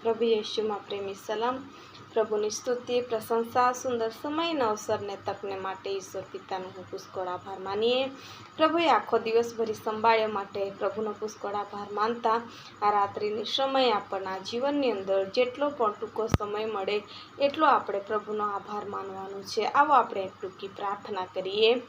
પ્રભુ યેશુમાં પ્રેમી સલામ પ્રભુની સ્તુતિ, પ્રશંસા, સુંદર સમયના અવસરને તકને માટે ઈશ્વર પિતાનો હું પુષ્કળ આભાર માનીએ. પ્રભુએ આખો દિવસ ભરી સંભાળ્યા માટે પ્રભુનો પુષ્કળ આભાર માનતા આ રાત્રિની સમય આપણના જીવનની અંદર જેટલો પણ ટૂંકો સમય મળે એટલો આપણે પ્રભુનો આભાર માનવાનો છે. આવો આપણે ટૂંકી પ્રાર્થના કરીએ.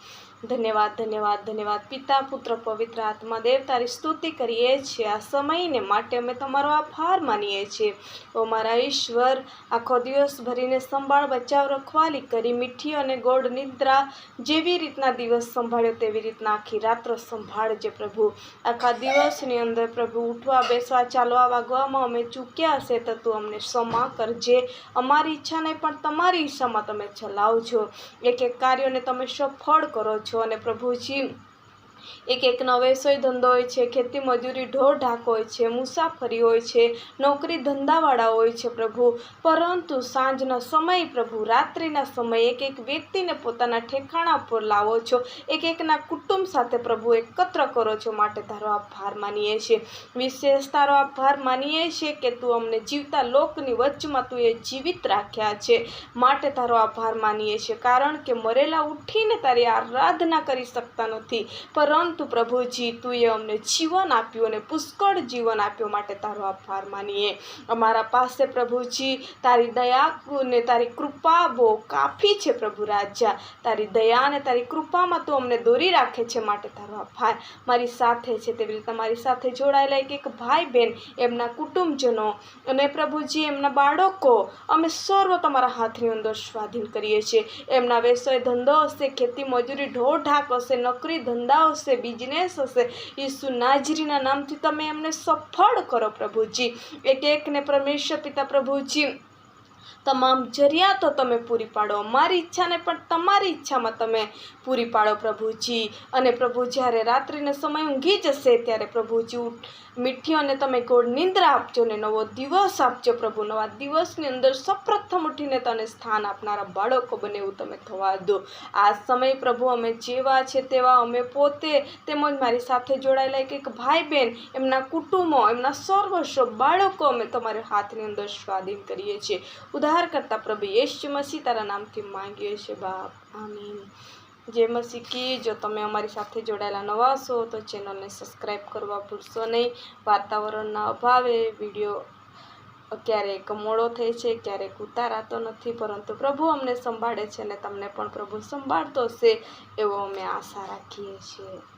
ધન્યવાદ ધન્યવાદ ધન્યવાદ પિતા, પુત્ર, પવિત્ર આત્મા, દેવ, તારી સ્તુતિ કરીએ છીએ. આ સમયને માટે અમે તમારો આભાર માનીએ છીએ. ઓ મારા ઈશ્વર, આખો દિવસ ભરીને સંભાળ, બચાવ, રખવાલી કરી મીઠી અને ગોળ નિદ્રા જેવી રીતના દિવસ સંભાળ્યો તેવી રીતના આખી રાત્ર સંભાળજે પ્રભુ. આખા દિવસની અંદર પ્રભુ ઉઠવા, બેસવા, ચાલવા, વાગવામાં અમે ચૂક્યા હશે તો તું અમને ક્ષમા કરજે. અમારી ઈચ્છા નહીં પણ તમારી ઈચ્છામાં તમે ચલાવજો. એક એક કાર્યોને તમે સફળ કરો છો અને પ્રભુજી એક એકનો વ્યવસાય ધંધો હોય છે, ખેતી મજૂરી ઢોર ઢાક હોય છે, મુસાફરી હોય છે, નોકરી ધંધાવાળા હોય છે પ્રભુ. પરંતુ સાંજના સમય પ્રભુ, રાત્રિના સમયે એક એક વ્યક્તિને પોતાના ઠેકાણા પર લાવો છો. એક એકના કુટુંબ સાથે પ્રભુ એકત્ર કરો છો. માટે તારો આભાર માનીએ છીએ. વિશેષ તારો આભાર માનીએ છીએ કે તું અમને જીવતા લોકની વચ્ચમાં તું એ જીવિત રાખ્યા છે. માટે તારો આભાર માનીએ છીએ. કારણ કે મરેલા ઉઠીને તારી આરાધના કરી શકતા નથી. પરંતુ પ્રભુજી, તુંએ અમને જીવન આપ્યું અને પુષ્કળ જીવન આપ્યું માટે તારો આભાર માનીએ. અમારા પાસે પ્રભુજી, તારી દયા ને તારી કૃપા બહુ કાફી છે પ્રભુ રાજા. તારી દયા અને તારી કૃપામાં તું અમને દોરી રાખે છે માટે તારો આભાર. મારી સાથે છે તેવી રીતે મારી સાથે જોડાયેલા એક એક ભાઈ બહેન એમના કુટુંબજનો અને પ્રભુજી, એમના બાળકો. અમે સર્વ તમારા હાથની અંદર સ્વાધીન કરીએ છીએ. એમના વ્યવસાય ધંધો હશે ખેતી મજૂરી ઢોર ઢાક હશે નોકરી ધંધા હશે બિઝનેસ હશે ઈસુ નાજરીના નામથી તમે એમને સફળ કરો પ્રભુજી. એક એકને પરમેશ્વર પિતા પ્રભુજી. તમામ જરૂરિયાતો તમે પૂરી પાડો. અમારી ઈચ્છાને પણ તમારી ઈચ્છામાં તમે પૂરી પાડો પ્રભુજી. અને પ્રભુ જ્યારે રાત્રિનો સમય ઊંઘી જશે ત્યારે પ્રભુજી મીઠી અને તમે ગોળ નિંદ્રા આપજો ને નવો દિવસ આપજો પ્રભુ. નવા દિવસની અંદર સૌપ્રથમ ઉઠીને તને સ્થાન આપનારા બાળકો બને એવું તમે થવા દો. આ સમય પ્રભુ અમે જેવા છે તેવા અમે પોતે તેમજ મારી સાથે જોડાયેલા એક એક ભાઈ બહેન એમના કુટુંબો, એમના સર્વસ્વ બાળકો અમે તમારા હાથની અંદર સ્વાધીન કરીએ છીએ. ઉદ્ધાર કરતા પ્રભુ યેશુ મસી તારા નામથી માંગીએ છીએ, બાપ. આમીન. જે મસી કી જો તમે અમારી સાથે જોડાયેલા નવા છો તો ચેનલને સબસ્ક્રાઈબ કરવા ભૂલશો નહીં. વાતાવરણના અભાવે વીડિયો ક્યારેક મોડો થાય છે, ક્યારેક ઉતારાતો નથી, પરંતુ પ્રભુ અમને સંભાળે છે અને તમને પણ પ્રભુ સંભાળતો હશે, એવો અમે આશા રાખીએ છીએ.